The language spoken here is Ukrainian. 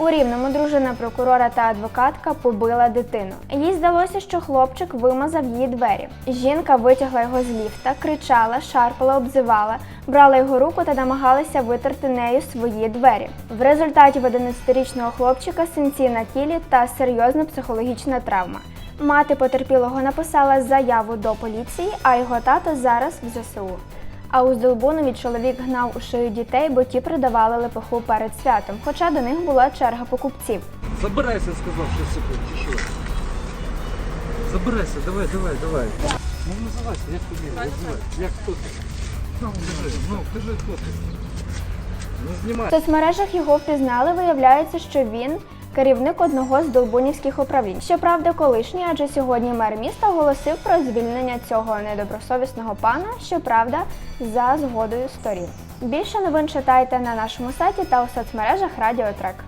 У Рівному дружина прокурора та адвокатка побила дитину. Їй здалося, що хлопчик вимазав її двері. Жінка витягла його з ліфта, кричала, шарпала, обзивала, брала його руку та намагалася витерти нею свої двері. В результаті в 11-річного хлопчика синці на тілі та серйозна психологічна травма. Мати потерпілого написала заяву до поліції, а його тато зараз в ЗСУ. А у Здолбунові чоловік гнав у шию дітей, бо ті продавали лепеху перед святом, хоча до них була черга покупців. Забирайся, сказав, що секунд, чи що? Забирайся, давай, давай, давай. Ну називайся, як тобі? Звати? Як хто ти? Ну, кажи, ну, кажи, хто ти. Не В соцмережах його впізнали. Виявляється, що він керівник одного з долбунівських управлінь. Щоправда, колишній, адже сьогодні мер міста оголосив про звільнення цього недобросовісного пана. Щоправда, за згодою сторін. Більше новин читайте на нашому сайті та у соцмережах Радіотрек.